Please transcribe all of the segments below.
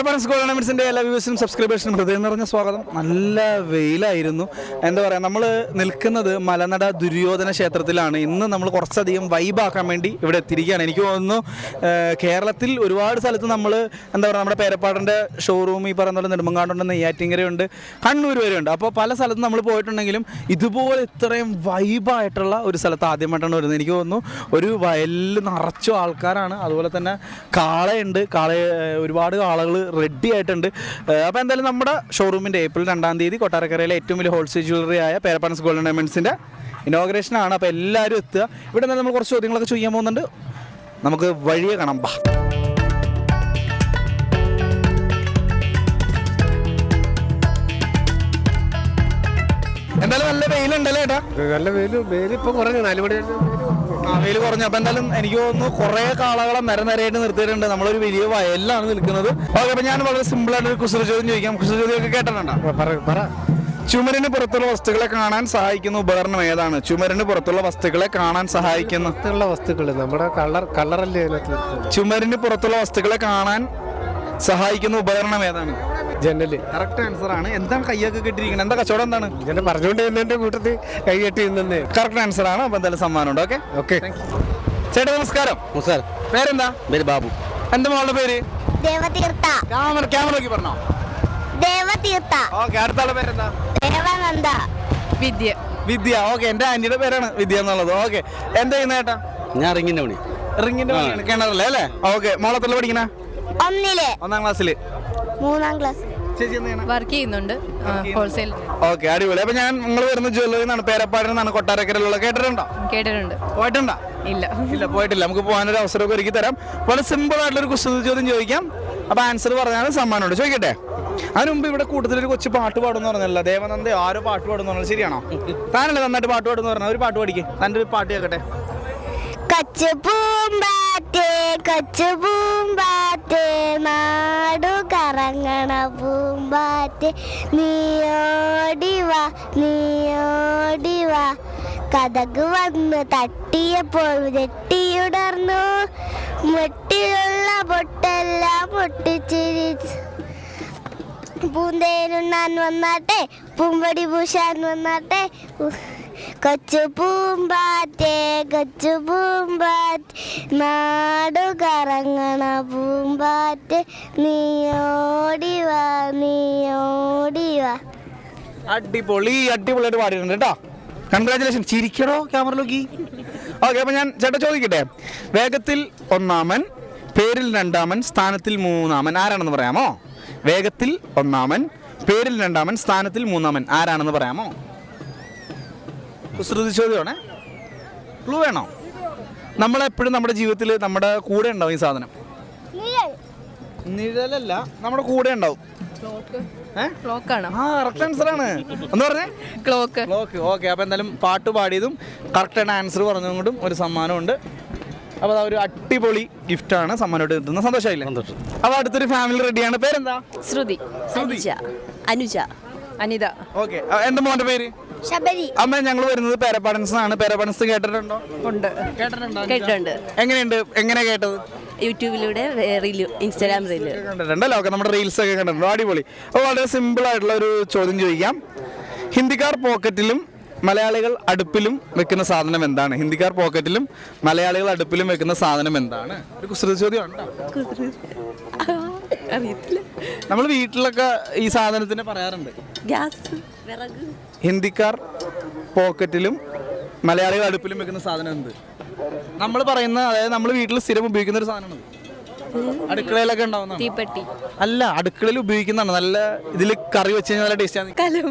പേരപ്പാടൻസ് ടൂർണമെന്റ്സിന്റെ എല്ലാ വ്യൂസിനും സബ്സ്ക്രൈബേഴ്സിനും ഹൃദയം നിറഞ്ഞ സ്വാഗതം. നല്ല വെയിലായിരുന്നു. എന്താ പറയുക നമ്മൾ നിൽക്കുന്നത് മലനട ദുര്യോധന ക്ഷേത്രത്തിലാണ്. ഇന്ന് നമ്മൾ കുറച്ചധികം വൈബാക്കാൻ വേണ്ടി ഇവിടെ എത്തിയിരിക്കുകയാണ്. എനിക്ക് തോന്നുന്നു കേരളത്തിൽ ഒരുപാട് സ്ഥലത്ത് നമ്മൾ എന്താ പറയുക നമ്മുടെ പേരപ്പാടന്റെ ഷോറൂം ഈ പറയുന്ന പോലെ നെടുമ്പങ്കാടുണ്ട് നെയ്യാറ്റിങ്കരയുണ്ട് കണ്ണൂർ വരെയുണ്ട്. അപ്പോൾ പല സ്ഥലത്തും നമ്മൾ പോയിട്ടുണ്ടെങ്കിലും ഇതുപോലെ ഇത്രയും വൈബായിട്ടുള്ള ഒരു സ്ഥലത്ത് ആദ്യമായിട്ടാണ് വരുന്നത്. എനിക്ക് തോന്നുന്നു ഒരു വയലിൽ നിറച്ചു ആൾക്കാരാണ്. അതുപോലെ തന്നെ കാളയുണ്ട്. കാള ഒരുപാട് കാളകൾ റെഡി ആയിട്ടുണ്ട്. അപ്പോൾ എന്തായാലും നമ്മുടെ ഷോറൂമിന്റെ ഏപ്രിൽ രണ്ടാം തീയതി കൊട്ടാരക്കരയിലെ ഏറ്റവും വലിയ ഹോൾസെയിൽ ജ്വല്ലറി ആയ പേരപ്പാൻസ് ഗോൾഡൻ ഡയമണ്ട്സിന്റെ ഇനോഗ്രേഷനാണ് അപ്പോൾ എല്ലാവരും എത്തുക. ഇവിടെ നമ്മൾ കുറച്ച് ചോദ്യങ്ങളൊക്കെ ചെയ്യാൻ പോകുന്നുണ്ട്. നമുക്ക് വഴിയെ കാണാം. ബാ. എന്തായാലും നല്ല വെയിലുണ്ടല്ലേ ഏട്ടാ? നല്ല വെയിൽ വെയിൽ ഇപ്പൊ കുറഞ്ഞു നാല് മണി കഴിഞ്ഞ് വെയിൽ കുറഞ്ഞു. ആ വെയിൽ കുറഞ്ഞു. അപ്പൊ എന്തായാലും എനിക്ക് തോന്നുന്നു കുറെ കാളകളെ നിര നിരയായിട്ട് നിർത്തിയിട്ടുണ്ട്. നമ്മളൊരു വലിയ വയലിലാണ് നിൽക്കുന്നത്. ഓക്കെ അപ്പൊ ഞാൻ വളരെ സിമ്പിൾ ആയിട്ട് ഒരു കുസൃ ചോദ്യം ചോദിക്കാം. കുസൃ ചോദ്യമൊക്കെ കേട്ടിട്ടുണ്ടോ? പറ ചുമരിന് പുറത്തുള്ള വസ്തുക്കളെ കാണാൻ സഹായിക്കുന്ന ഉപകരണം ഏതാണ്? ചുമരിന് പുറത്തുള്ള വസ്തുക്കളെ കാണാൻ സഹായിക്കുന്ന വസ്തുക്കൾ നമ്മുടെ കളർ കളറല്ലേ. ചുമരിന് പുറത്തുള്ള വസ്തുക്കളെ കാണാൻ സഹായിക്കുന്ന ഉപകരണം ഏതാണ്? ജനൽ. കറക്റ്റ് ആൻസർ ആണ്. എന്താണ് കയ്യൊക്കെ കെട്ടിയിരിക്കുന്നത് എന്താ കച്ചവടം എന്താണ്? ഇങ്ങനെ പറഞ്ഞുകൊണ്ട് തന്നെ എന്റെ കൂട്ടത്തിൽ കൈകെട്ടി നിന്നേ കറക്റ്റ് ആൻസർ ആണ്. അപ്പൊ എന്തായാലും സമ്മാനമുണ്ട്. ഓക്കെ ഓക്കെ ചേട്ടാ നമസ്കാരം. നമസ്കാരം. പേരെന്താ? പേര് ബാബു. എന്താ മോളുടെ പേര്? ദേവതീർത്ഥ. ക്യാമറ ക്യാമറ നോക്കി പറഞ്ഞോ. ദേവതീർത്ഥ. ഓക്കെ അടുത്ത ആളുടെ പേരെന്താ? ദേവാനന്ദ. വിദ്യ. വിദ്യ. ഓക്കെ എന്റെ ആന്റിയുടെ പേരാണ് വിദ്യ എന്നുള്ളത്. ഓക്കെ എന്താ ചെയ്യുന്ന ചേട്ടാ ഞാൻ റിങ്ങിന്റെ പണി. റിങ്ങിന്റെ പണി കിണറല്ലേ അല്ലേ? ഓക്കെ മോളത്തിൽ പഠിക്കണ? ഒന്നിൽ. ഒന്നാം ക്ലാസ്സിൽ മൂന്നാം ക്ലാസ്. വർക്ക് ചെയ്യുന്നുണ്ട്. ഹോൾസെയിൽ ഓക്കെ അടിപൊളി. അപ്പൊ ഞാൻ നിങ്ങൾ വരുന്ന ജ്വല്ലറി എന്നാണ് പേരപ്പാടിൽ നിന്നാണ് കൊട്ടാരക്കരയിലുള്ള കേട്ടിട്ടുണ്ടോ? കേട്ടിട്ടുണ്ട്. പോയിട്ടുണ്ടോ? ഇല്ല. ഇല്ല പോയിട്ടില്ല. നമുക്ക് പോകാനൊരു അവസരമൊക്കെ ഒരുക്കി തരാം. വളരെ സിമ്പിൾ ആയിട്ടുള്ള ഒരു കുസൃതി ചോദ്യം ചോദിക്കാം. അപ്പൊ ആൻസർ പറഞ്ഞാൽ സമ്മാനമുണ്ട്. ചോദിക്കട്ടെ? അതിന് മുമ്പ് ഇവിടെ കൂട്ടത്തിൽ ഒരു കൊച്ചു പാട്ട് പാടുന്ന പറഞ്ഞല്ലോ. ദേവനന്ദ ആരോ പാട്ട് പാടുന്ന പറഞ്ഞത് ശരിയാണോ? താനല്ലേ നന്നായിട്ട് പാട്ട് പാടുന്ന പറഞ്ഞ ഒരു പാട്ട് പാടിക്കേ. തന്റെ ഒരു പാട്ട് കേൾക്കട്ടെ കൊച്ചു പൂമ്പാറ്റേ കൊച്ചു പൂമ്പാറ്റേ നാടു കറങ്ങണ പൂമ്പാറ്റ് നീയോടിവ നീയോടിവ കഥക് വന്ന് തട്ടിയപ്പോൾ ഞെട്ടിയുടർന്നു മുട്ടിലുള്ള പൊട്ടെല്ലാം പൊട്ടിച്ചിരിച്ചു. പൂന്തേനുണ്ണാൻ വന്നാട്ടെ പൂമ്പടി പൂശാൻ വന്നാട്ടെ. കൊച്ചു പൂമ്പാറ്റേ കൊച്ചു പൂമ്പാറ്റ്. നാടു കറങ്ങണ പൂമ്പാറ്റ് നീ ഓടിവാ നീ ഓടിവാ അടിപൊളി അടിപൊളിയായിട്ട് പാടിയിട്ടുണ്ട് കേട്ടോ. കൺഗ്രാചുലേഷൻ ക്യാമറ നോക്കി ഓക്കെ അപ്പൊ ഞാൻ ചേട്ടാ ചോദിക്കട്ടെ. വേഗത്തിൽ ഒന്നാമൻ പേരിൽ രണ്ടാമൻ സ്ഥാനത്തിൽ മൂന്നാമൻ. ആരാണെന്ന് പറയാമോ? വേഗത്തിൽ ഒന്നാമൻ പേരിൽ രണ്ടാമൻ സ്ഥാനത്തിൽ മൂന്നാമൻ. ആരാണെന്ന് പറയാമോ? കുസൃതി ചോദ്യമാണേ. ക്ലൂ വേണോ? നമ്മളെപ്പോഴും നമ്മുടെ ജീവിതത്തിൽ നമ്മുടെ കൂടെ ഉണ്ടാവും ഈ സാധനം. നിഴലല്ല നമ്മുടെ കൂടെ ഉണ്ടാവും. ഏഹ് ക്ലോക്ക് ആണോ? ആ കറക്റ്റ് ആൻസർ ആണ്. എന്ന് പറഞ്ഞേ. ക്ലോക്ക് ഓക്കെ ഓക്കെ അപ്പോൾ എന്തായാലും പാട്ട് പാടിയതും കറക്റ്റ് ആൻസർ പറഞ്ഞതുകൊണ്ടും ഒരു സമ്മാനമുണ്ട്. അപ്പോൾ ഒരു അടിപൊളി ആണ് സമ്മാനമായിട്ട് കിട്ടുന്നത്. സന്തോഷമായില്ലേ? സന്തോഷം. അപ്പോൾ അടുത്തൊരു ഫാമിലി റെഡിയാണ് പേരെന്താ? ശ്രുതി. അനുജ. അനുജ. അനിത. ഓക്കെ. എന്താ മോന്റെ പേര്? ശബരി. അമ്മ ഞങ്ങൾ വരുന്നത് പേരപ്പാടൻസ് ആണ് പേരപ്പാടൻസ് കേട്ടിട്ടുണ്ടോ? ഉണ്ട്. കേട്ടിട്ടുണ്ടോ? കേട്ടിട്ടുണ്ട്. എങ്ങനെയുണ്ട്? എങ്ങനെ കേട്ടത്? യൂട്യൂബിലൂടെ റീൽ ഇൻസ്റ്റാഗ്രാം റീൽ. കണ്ടിട്ടുണ്ടല്ലോ? ഓക്കെ നമ്മുടെ റീൽസ് ഒക്കെ കണ്ടിട്ടുണ്ടോ. അടിപൊളി. അപ്പോൾ വളരെ സിമ്പിൾ ആയിട്ടുള്ള ഒരു ചോദ്യം ചോദിക്കാം. ഹിന്ദിക്കാർ പോക്കറ്റിലും മലയാളികൾ അടുപ്പിലും വെക്കുന്ന സാധനം എന്താണ്? ഹിന്ദിക്കാർ പോക്കറ്റിലും മലയാളികൾ അടുപ്പിലും വെക്കുന്ന സാധനം എന്താണ്? ഒരു കുസൃതി ചോദ്യമാണ് അറിയത്തില്ല. നമ്മൾ വീട്ടിലൊക്കെ ഈ സാധനത്തിന് പറയാറുണ്ട്. ഗ്യാസ് വിറക്. ഹിന്ദിക്കാർ പോക്കറ്റിലും മലയാളികൾ അടുപ്പിലും വെക്കുന്ന സാധനം എന്ത്? നമ്മൾ പറയുന്ന അതായത് നമ്മൾ വീട്ടിൽ സ്ഥിരം ഉപയോഗിക്കുന്ന ഒരു സാധനമാണ് അടുക്കളയിലൊക്കെ ഉണ്ടാവുന്ന തീപ്പെട്ടി. അല്ല അടുക്കളയിൽ ഉപയോഗിക്കുന്നതാണ്. നല്ല ഇതിൽ കറി വെച്ച് കഴിഞ്ഞാൽ നല്ല ടേസ്റ്റാണ് കലം.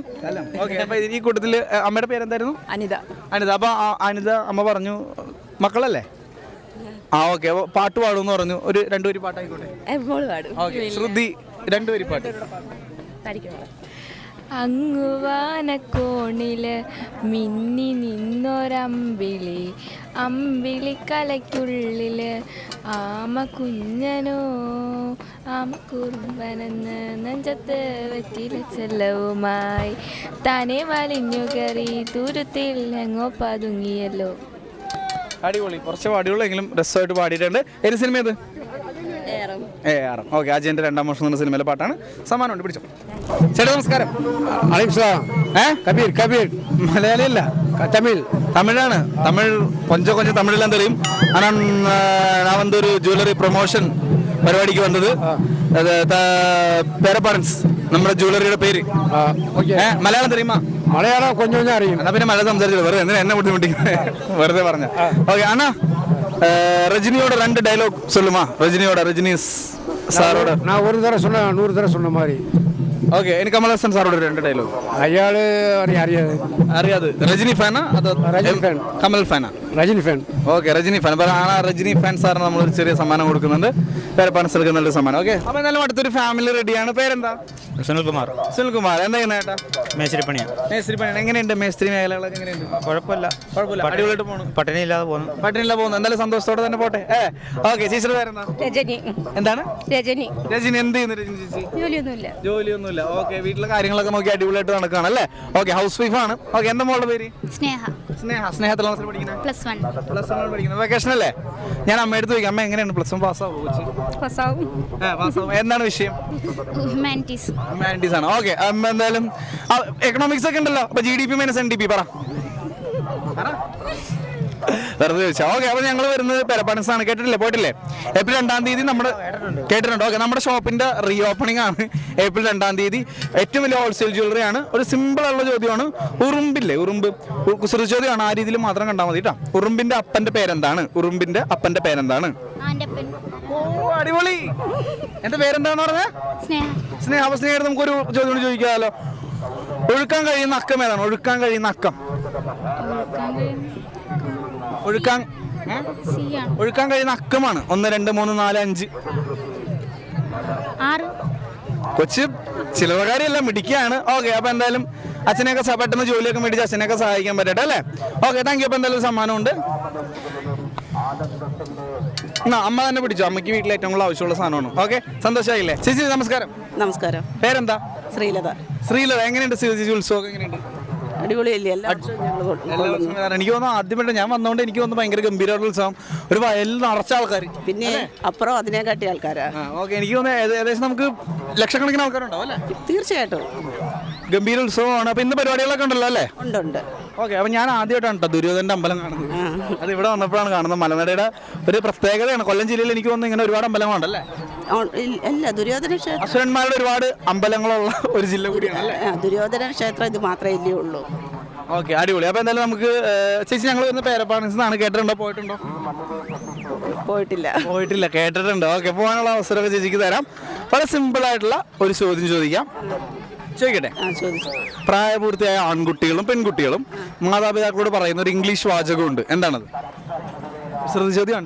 ഓക്കെ അപ്പൊ ഈ കൂട്ടത്തിൽ അമ്മയുടെ പേരെന്തായിരുന്നു? അനിത. അനിത. അപ്പൊ അനിത അമ്മ പറഞ്ഞു മക്കളല്ലേ? ആ ഓക്കെ പാട്ട് പാടുമെന്ന് പറഞ്ഞു. ഒരു രണ്ടുപേര് പാട്ടായിക്കോട്ടെ? എപ്പോൾ പാടും. ഓക്കെ ശ്രുതി രണ്ടുപേര് പാട്ട്. അങ്ങുവാനക്കോണിൽ മിന്നി നിന്നൊരമ്പിളി അമ്പിളി കലയ്ക്കുള്ളിൽ ആമ കുഞ്ഞനോ ആമ കുറുമ്പനെന്ന് നെഞ്ചത്ത് വെച്ചില ചെല്ലവുമായി തനെ വലിഞ്ഞു കയറി തുരുത്തിൽ എങ്ങോ പതുങ്ങിയല്ലോ. അടിപൊളി. കുറച്ച് പാടിയുള്ളെങ്കിലും രസമായിട്ട് പാടിയിട്ടുണ്ട്. ഏത് സിനിമ ഇത്? ഏ ആറും ഓക്കെ അജയന്റെ രണ്ടാം വർഷം എന്ന സിനിമയിലെ പാട്ടാണ്. സമ്മാനമുണ്ട് പിടിച്ചോ. ചേട്ടാ നമസ്കാരം. ഏ? കബീർ കബീർ. മലയാളി അല്ല തമിഴ്. തമിഴാണ്. തമിഴ് കൊഞ്ചോ കൊഞ്ച തമിഴെല്ലാം തെളിയും. ഞാൻ വന്നൊരു ജ്വല്ലറി പ്രൊമോഷൻ പരിപാടിക്ക് വന്നത്. പേരപ്പാടൻസ്. നമ്മുടെ ജ്വല്ലറിയുടെ പേര് മലയാളം തെരയുമാ മലയാളം കൊഞ്ഞു കൊഞ്ഞാ അറിയും എന്നാ പിന്നെ മഴ സംസാരിച്ചത് വെറുതെ എന്തിനാ എന്നെ ബുദ്ധിമുട്ടിക്കുന്നത് വെറുതെ പറഞ്ഞ ഓക്കെ അണ്ണാ ரஜினியோட ரெண்டு டைலாக் சொல்லுமா ரஜினியோட ரஜினி சாரோட நான் ஒரு தடவை சொன்னேன் நூறு தடவை சொன்ன மாதிரி ஓகே எனக்கு கமல்ஹாசன் சாரோட ரெண்டு டைலாக் ஐயாளு அறியாது அறியாது ரஜினி ஃபேனா அது ரஜினி ஃபேன் கமல் ஃபேனா Rajini fan okay Rajini fan അപ്പോൾ ആ രജനി ഫാൻ സാറിന് നമ്മൾ ഒരു ചെറിയ സമ്മാനം കൊടുക്കുന്നുണ്ട്. പേരപ്പാൻസ് നല്ലൊരു സമ്മാനം. ഓക്കെ അപ്പോൾ നല്ല അടുത്തൊരു ഫാമിലി റെഡിയാണ് പേരെന്താ? സുനിൽകുമാർ. സുനിൽകുമാർ. എന്താ ചെയ്യുന്നത് ചേട്ടാ മേശരിപ്പണിയാ മേസ്ത്രി പണി എങ്ങനെയുണ്ട് മേസ്ത്രി മേഖലകളൊക്കെ എങ്ങനെയുണ്ട്? കുഴപ്പമില്ല. കുഴപ്പമില്ല. അടിപൊളിയായിട്ട് പോകണം പട്ടിണി ഇല്ലാതെ പോകുന്നു പട്ടിണില്ല പോകുന്നു എന്തായാലും സന്തോഷത്തോടെ തന്നെ പോട്ടെ. ഏ ഓക്കെ ചേച്ചിയുടെ പേരെന്താ? രജനി. എന്താണ്? രജനി. രജനി എന്ത് ചെയ്യുന്നു രജനി ചേച്ചി? ജോലിയൊന്നുമില്ല. ജോലിയൊന്നുമില്ല. ഓക്കെ വീട്ടിലെ കാര്യങ്ങളൊക്കെ നോക്കി അടിപൊളിയായിട്ട് നടക്കുകയാണ് അല്ലേ? ഓക്കെ ഹൗസ് വൈഫാണ് ആണ്. ഓക്കെ എന്താ മോളുടെ പേര്? സ്നേഹ. സ്നേഹ. സ്നേഹത്തിലാണ് പഠിക്കുന്നത് പ്ലസ് വൺ. പ്ലസ് വൺ പഠിക്കുന്നത്. വെക്കേഷൻ അല്ലേ? ഞാൻ അമ്മയെടുത്ത് ചോദിക്കാം. അമ്മ എങ്ങനെയാണ് പ്ലസ് വൺ പാസ് ആവും പാസ്സാവും എന്താണ് വിഷയം? ഹ്യൂമാനിറ്റീസ് ഹ്യൂമാനിറ്റീസ് ആണ്. ഓക്കെ എന്തായാലും എക്കണോമിക്സ് ഒക്കെ ഉണ്ടല്ലോ. അപ്പൊ G D P minus N D P പറ. വെറുതെ ചോദിച്ചാ. ഓക്കെ അപ്പൊ ഞങ്ങൾ വരുന്നത് പെരപ്പാടൻസ് ആണ് കേട്ടിട്ടില്ലേ? പോയിട്ടില്ലേ? ഏപ്രിൽ രണ്ടാം തീയതി നമ്മുടെ കേട്ടിട്ടുണ്ട്. ഓക്കെ നമ്മുടെ ഷോപ്പിന്റെ റീ ഓപ്പണിംഗ് ആണ് ഏപ്രിൽ രണ്ടാം തീയതി. ഏറ്റവും വലിയ ഹോൾസെയിൽ ജ്വല്ലറി ആണ്. ഒരു സിമ്പിൾ ഉള്ള ചോദ്യമാണ്. ഉറുമ്പില്ലേ? ഉറുമ്പ്. ഉ- കുസൃതി ചോദ്യമാണ്. ആ രീതിയിൽ മാത്രം കണ്ടാൽ മതി കേട്ടോ. ഉറുമ്പിന്റെ അപ്പന്റെ പേരെന്താണ്? ഉറുമ്പിന്റെ അപ്പന്റെ പേരെന്താണ്? അടിപൊളി. എന്റെ പേരെന്താന്ന് പറഞ്ഞത് സ്നേഹ. സ്നേഹ അപ്പൊ സ്നേഹം നമുക്കൊരു ചോദ്യം കൂടി ചോദിക്കാമല്ലോ ഒഴുക്കാൻ കഴിയുന്ന അക്കം ഏതാണ്? ഒഴുക്കാൻ കഴിയുന്ന അക്കം. ഒഴുക്കാൻ ഒഴുക്കാൻ കഴിയുന്ന അക്കമാണ്. ഒന്ന് രണ്ട് മൂന്ന് നാല് അഞ്ച്. കൊച്ചു ചിലവകാരിയല്ല മിടിക്കുകയാണ് ഓക്കെ അപ്പൊ എന്തായാലും അച്ഛനെയൊക്കെ പെട്ടെന്ന് ജോലിയൊക്കെ മേടിച്ച് അച്ഛനെയൊക്കെ സഹായിക്കാൻ പറ്റട്ടെ അല്ലേ? ഓക്കെ താങ്ക് യു അപ്പൊ എന്തായാലും സമ്മാനമുണ്ട്. എന്നാ അമ്മ തന്നെ പിടിച്ചു? അമ്മയ്ക്ക് വീട്ടിൽ ഏറ്റവും കൂടുതൽ ആവശ്യമുള്ള സാധനമാണ്. ഓക്കെ സന്തോഷമായില്ലേ ചേച്ചി നമസ്കാരം. നമസ്കാരം. പേരെന്താ? ശ്രീലത. ശ്രീലത. എങ്ങനെയുണ്ട് ശ്രീജി ഉത്സവം എങ്ങനെയുണ്ട്? അടിപൊളിയല്ലേ? എല്ലാ വർഷവും ഞങ്ങൾ. എനിക്ക് തോന്നുന്നു ആദ്യമായിട്ട് ഞാൻ വന്നതുകൊണ്ട് എനിക്ക് തോന്നുന്നു ഭയങ്കര ഗംഭീരമായിട്ടുള്ള ഉത്സവം ഒരു വയലിൽ നിറച്ച ആൾക്കാർ പിന്നെ അപ്പുറം അതിനെക്കാട്ടി ആൾക്കാരാ. ഓക്കെ. എനിക്ക് തോന്നുന്നു ഏക- ഏകദേശം നമുക്ക് ലക്ഷക്കണക്കിന് ആൾക്കാരുണ്ടാവും അല്ലേ? തീർച്ചയായിട്ടും. ഗംഭീര ഉത്സവമാണ്. അപ്പൊ ഇന്ന് പരിപാടികളൊക്കെ ഉണ്ടല്ലോ അല്ലേ? ഉണ്ട് ഉണ്ട്. ഓക്കെ അപ്പൊ ഞാൻ ആദ്യമായിട്ടാണ് കേട്ടോ ദുര്യോധന്റെ അമ്പലം കാണുന്നത്. അത് ഇവിടെ വന്നപ്പോഴാണ് കാണുന്നത്. മലനടയുടെ ഒരു പ്രത്യേകതയാണ്. കൊല്ലം ജില്ലയിൽ എനിക്ക് തോന്നുന്നു ഇങ്ങനെ ഒരുപാട് അമ്പലങ്ങളുണ്ടല്ലേ? അല്ല ദുര്യോധന ക്ഷേത്രം. അസുരന്മാരുടെ ഒരുപാട് അമ്പലങ്ങളുള്ള ഒരു ജില്ല കൂടിയാണ് അല്ലേ? ആ, ദുര്യോധന ക്ഷേത്രം ഇത് മാത്രമേ ഇല്ലേ ഉള്ളൂ. ഓക്കെ അടിപൊളി. അപ്പൊ എന്തായാലും നമുക്ക് ഏഹ്, ചേച്ചി ഞങ്ങൾ വരുന്ന പേരപ്പാണിസ് എന്നാണ് കേട്ടിട്ടുണ്ടോ? പോയിട്ടുണ്ടോ? പോയിട്ടില്ല. പോയിട്ടില്ല. കേട്ടിട്ടുണ്ട്. ഓക്കെ പോകാനുള്ള അവസരമൊക്കെ ചേച്ചിക്ക് തരാം. വളരെ സിമ്പിൾ ആയിട്ടുള്ള ഒരു ചോദ്യം ചോദിക്കാം. ചോദിക്കട്ടെ? പ്രായപൂർത്തിയായ ആൺകുട്ടികളും പെൺകുട്ടികളും മാതാപിതാക്കളോട് പറയുന്ന ഒരു ഇംഗ്ലീഷ് വാചകമുണ്ട്. എന്താണത്? ശ്രദ്ധിച്ചോദ്യം.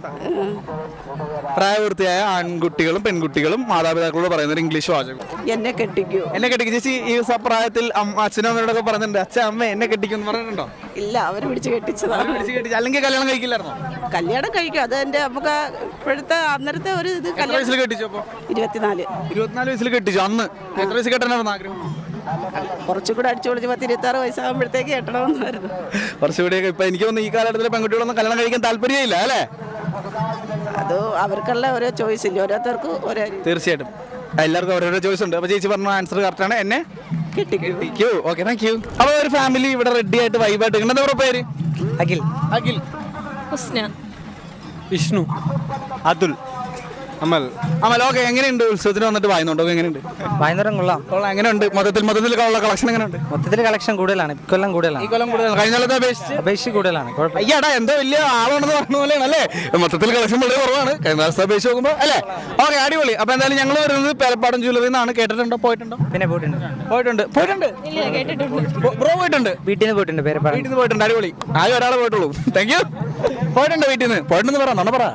പ്രായപൂർത്തിയായ ആൺകുട്ടികളും പെൺകുട്ടികളും മാതാപിതാക്കളോട് പറയുന്ന ഒരു ഇംഗ്ലീഷ് വാചകം. എന്നെ കെട്ടിക്കൂ. എന്നെ കെട്ടിക്കും. ചേച്ചി ഈ സപ്രായത്തിൽ പ്രായത്തിൽ അച്ഛനും അമ്മയോടൊക്കെ പറഞ്ഞിട്ടുണ്ട്. അച്ഛൻ അമ്മ എന്നെ കെട്ടിക്കും എന്ന് പറഞ്ഞിട്ടുണ്ടോ? ഇല്ല അവർ പിടിച്ച് കെട്ടിച്ചതാണ് പിടിച്ച് കെട്ടിച്ച്. അല്ലെങ്കിൽ കല്യാണം കഴിക്കില്ലായിരുന്നോ? കല്യാണം കഴിക്കും. അത് എന്റെ നമുക്ക് ഇപ്പോഴത്തെ അന്നേരത്തെ ഒരു ഇത് കല്യാണം വയസ്സിൽ കെട്ടിച്ചു അപ്പൊ? ഇരുപത്തിനാല്. ഇരുപത്തിനാല് വയസ്സിൽ കെട്ടിച്ചു അന്ന്. എത്ര വയസ്സിൽ കെട്ടാനായിരുന്നു ആഗ്രഹം? കുറച്ചും കൂടെ അടിച്ചു പൊളിച്ച് പത്ത് ഇരുപത്തി ആറ് വയസ്സാകുമ്പോഴത്തേക്ക് കെട്ടണമെന്നായിരുന്നു കുറച്ചുകൂടിയൊക്കെ ഇപ്പൊ എനിക്ക് തോന്നുന്നു ഈ കാലഘട്ടത്തിലെ പെൺകുട്ടികളൊന്നും കല്യാണം കഴിക്കാൻ താല്പര്യമില്ല അല്ലേ? അത് അവർക്കുള്ള ഓരോ ചോയ്സ് ഇല്ല? ഓരോരുത്തർക്കും ഓരോ തീർച്ചയായിട്ടും. എല്ലാവർക്കും ഓരോരോ ചോയ്സ് ഉണ്ട്. അപ്പൊ ചേച്ചി പറഞ്ഞ ആൻസർ കറക്റ്റ് ആണ്. എന്നെ? കെട്ടിക്കും. ഓക്കെ താങ്ക് യു അപ്പൊ ഒരു ഫാമിലി ഇവിടെ റെഡി ആയിട്ട് വൈബായിട്ട് എന്താ പറയുക പേര്? അഖിൽ. അഖിൽ വിഷ്ണു. അതുൽ. അമൽ. അമൽ ഓക്കെ എങ്ങനെയുണ്ട് ഉത്സവത്തിന് വന്നിട്ട് വായനോട്ടോ എങ്ങനെയുണ്ട്? വൈകുന്നേരം കൊള്ളാം. കൊള്ളാം. എങ്ങനെയുണ്ട്? മൊത്തത്തിൽ മൊത്തത്തിൽ ഉള്ള കളക്ഷൻ എങ്ങനെയുണ്ട്? മൊത്തത്തിൽ കളക്ഷൻ കൂടുതലാണ്. ഇക്കൊല്ലം കൂടുതലാണ്. കൊല്ലം കൂടുതൽ കഴിഞ്ഞ കൊല്ലത്തെ അപേക്ഷിച്ച്. അപേക്ഷിച്ച് കൂടുതലാണ്. കുഴപ്പമില്ല. അയ്യാടാ എന്തോ വലിയ ആളാണെന്ന് പറഞ്ഞ പോലെയാണ് അല്ലേ? മൊത്തത്തിൽ കളക്ഷൻ വളരെ കുറവാണ്. കഴിഞ്ഞ പ്രാവശ്യത്തെ അപേക്ഷിച്ച് നോക്കുമ്പോൾ അല്ലേ? ഓക്കെ അടിപൊളി. അപ്പൊ എന്തായാലും ഞങ്ങൾ വരുന്നത് പേലപ്പാടം ജ്വല്ലറി നിന്നാണ് കേട്ടിട്ടുണ്ടോ? പോയിട്ടുണ്ടോ? പിന്നെ പോയിട്ടുണ്ട്. പോയിട്ടുണ്ട്. പോയിട്ടുണ്ട്? ബ്രോ പോയിട്ടുണ്ട്? വീട്ടിൽ നിന്ന് പോയിട്ടുണ്ട് പേരപ്പാട്. വീട്ടിൽ നിന്ന് പോയിട്ടുണ്ട്. അടിപൊളി. ആകെ ഒരാളെ പോയിട്ടുള്ളൂ. താങ്ക് യു പോയിട്ടുണ്ട് വീട്ടിൽ നിന്ന്. പോയിട്ടുണ്ടെന്ന് പറ നന്ന പറ.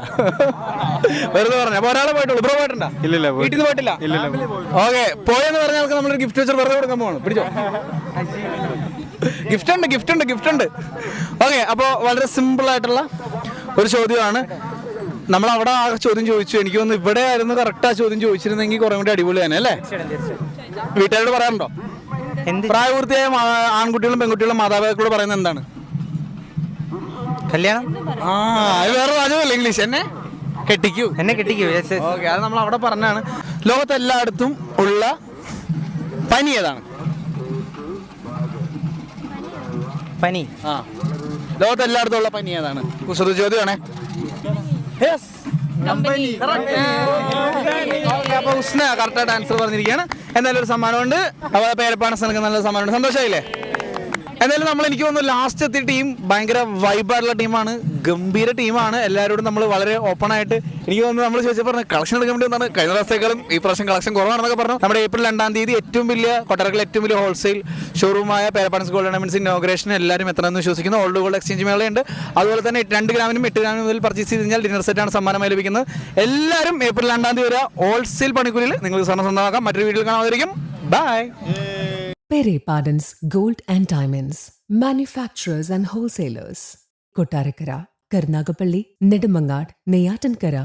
വെറുതെ പറഞ്ഞ. അപ്പൊ ഒരാളെ പോയിട്ടുള്ളൂ. ബ്രോ പോയിട്ടുണ്ടോ? ഇല്ലില്ല, വീട്ടിൽ നിന്ന് പോയിട്ടില്ല? ഓക്കെ പോയെന്ന് പറഞ്ഞ ആൾക്ക് നമ്മളൊരു ഗിഫ്റ്റ് വെച്ചാൽ വെറുതെ കൊടുക്കാൻ പോകണം പിടിച്ചോ? ഗിഫ്റ്റ് ഉണ്ട് ഗിഫ്റ്റ് ഉണ്ട് ഗിഫ്റ്റ് ഉണ്ട്. ഓക്കെ അപ്പോൾ വളരെ സിമ്പിൾ ആയിട്ടുള്ള ഒരു ചോദ്യമാണ്. നമ്മൾ അവിടെ ആ ചോദ്യം ചോദിച്ചു. എനിക്ക് തോന്നുന്നു ഇവിടെ ആയിരുന്നു കറക്റ്റ് ആ ചോദ്യം ചോദിച്ചിരുന്നെങ്കിൽ കുറെ കൂടി അടിപൊളി തന്നെ അല്ലേ? വീട്ടുകാരോട് പറയാറുണ്ടോ? പ്രായപൂർത്തിയായ ആൺകുട്ടികളും പെൺകുട്ടികളും മാതാപിതാക്കളോട് പറയുന്നത് എന്താണ്? കല്യാണം? ആ വേറെ വാചകമല്ല ഇംഗ്ലീഷ് എന്നെ കെട്ടിക്കൂ. എന്നെ കെട്ടിക്കൂ. Yes yes. ഓക്കെ അത് നമ്മൾ അവിടെ പറഞ്ഞാണ് ലോകത്തെല്ലായിടത്തും ഉള്ള പനി ഏതാണ്? പനി. ആ. ലോകത്തെല്ലായിടത്തും ഉള്ള പനി ഏതാണ്? കുസൃതി ചോദ്യമാണേ അപ്പൊ ഉസ്ന കറക്റ്റായിട്ട് ആൻസർ പറഞ്ഞിരിക്കുകയാണ്. എന്തായാലും ഒരു സമ്മാനമുണ്ട്. അപ്പോൾ പേരപ്പാണ് സ്ഥലങ്ങൾക്ക് നല്ല സമ്മാനമുണ്ട്. സന്തോഷമായില്ലേ? എന്തായാലും നമ്മൾ എനിക്ക് തോന്നുന്നു ലാസ്റ്റ് എത്തിയ ടീം ഭയങ്കര വൈബായിട്ടുള്ള ടീമാണ് ഗംഭീര ടീമാണ് എല്ലാവരോടും നമ്മൾ വളരെ ഓപ്പൺ ആയിട്ട് എനിക്ക് തോന്നുന്നു നമ്മൾ ചോദിച്ചാൽ പറഞ്ഞു കളക്ഷൻ എടുക്കാൻ വേണ്ടി വന്നാണ്. കഴിഞ്ഞ ദിവസത്തേക്കാളും ഈ പ്രാവശ്യം കളക്ഷൻ കുറവാണെന്നൊക്കെ പറഞ്ഞു. നമ്മുടെ ഏപ്രിൽ രണ്ടാം തീയതി ഏറ്റവും വലിയ കൊട്ടാരക്കൽ ഏറ്റവും വലിയ ഹോൾസെയിൽ ഷോറൂമായ പേരപ്പാൻസ് ഗോൾഡ് ഓർണമെന്റ്സ് ഇനോഗ്രേഷൻ എല്ലാവരും എത്രയെന്ന് വിശ്വസിക്കുന്നു. ഓൾഡ് ഗോൾഡ് എക്സ്ചേഞ്ച് മേളയുണ്ട്. അതുപോലെ തന്നെ രണ്ട് ഗ്രാമിനും എട്ട് ഗ്രാമിനും മുതൽ പർച്ചേസ് ചെയ്ത് കഴിഞ്ഞാൽ ഡിന്നർ സെറ്റാണ് സമ്മാനമായി ലഭിക്കുന്നത്. എല്ലാവരും ഏപ്രിൽ രണ്ടാം തീയതി വരെ ഹോൾസെയിൽ പണിക്കൂലിൽ നിങ്ങൾക്ക് സ്വർണം സ്വന്തമാക്കാം. മറ്റൊരു വീട്ടിൽ കാണാമായിരിക്കും by Pere Pardon's Gold and Diamonds, manufacturers and wholesalers. Kottarakara, Karnagapalli, Nedumangad, Neyatankara,